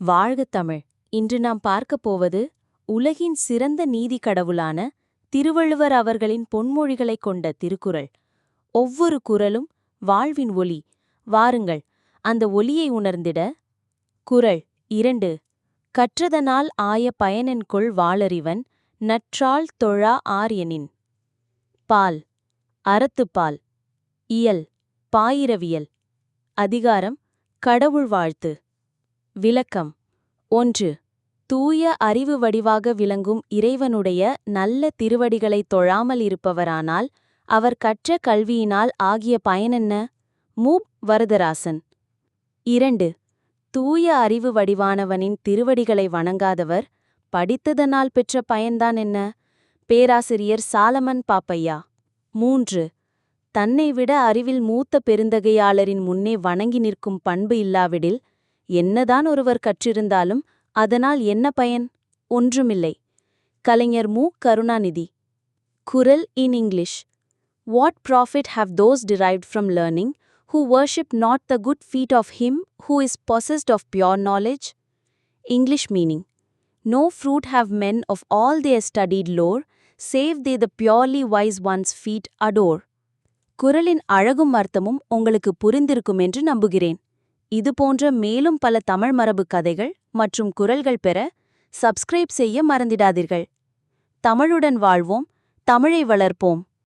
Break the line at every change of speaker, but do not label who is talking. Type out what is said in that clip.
வாழ்க தமிழ். இன்று நாம் பார்க்கப் போவது உலகின் சிறந்த நீதி கடவுளான திருவள்ளுவர் அவர்களின் பொன்மொழிகளைக் கொண்ட திருக்குறள். ஒவ்வொரு குறளும் வாழ்வின் ஒளி வாருங்கள் அந்த ஒலியை உணர்ந்திட. குறள் இரண்டு. கற்றதனால் ஆய பயனென்கொள் வாளறிவன் நற்றாள் தொழா ஆரியனின் பால். அறத்துப்பால் இயல். பாயிரவியல். அதிகாரம். கடவுள் வாழ்த்து. விளக்கம். ஒன்று தூய அறிவு வடிவாக விளங்கும் இறைவனுடைய நல்ல திருவடிகளைத் தொழாமல் இருப்பவரானால் அவர் கற்ற கல்வியினால் ஆகிய பயனென்ன மூப் வரதராசன். இரண்டு தூய அறிவு வடிவானவனின் திருவடிகளை வணங்காதவர் படித்ததனால் பெற்ற பயன்தான் என்ன? பேராசிரியர் சாலமன் பாப்பையா. மூன்று தன்னை விட அறிவில் மூத்த பெருந்தகையாளரின் முன்னே வணங்கி நிற்கும் பண்பு இல்லாவிடில் என்னதான் ஒருவர் கற்றிருந்தாலும் அதனால் என்ன பயன் ஒன்றுமில்லை கலைஞர் மு கருணாநிதி குரல் in English what profit have those derived from learning who worship not the good feet of him who is possessed of pure knowledge? English meaning No fruit have men of all their studied lore, save they the purely wise one's feet adore. குரலின் அழகும் அர்த்தமும் உங்களுக்கு புரிந்திருக்கும் என்று நம்புகிறேன் இது போன்ற மேலும் பல தமிழ் மரபு கதைகள் மற்றும் குரல்கள் பெற சப்ஸ்கிரைப் செய்ய மறந்திடாதீர்கள். தமிழுடன் வாழ்வோம். தமிழை வளர்ப்போம்.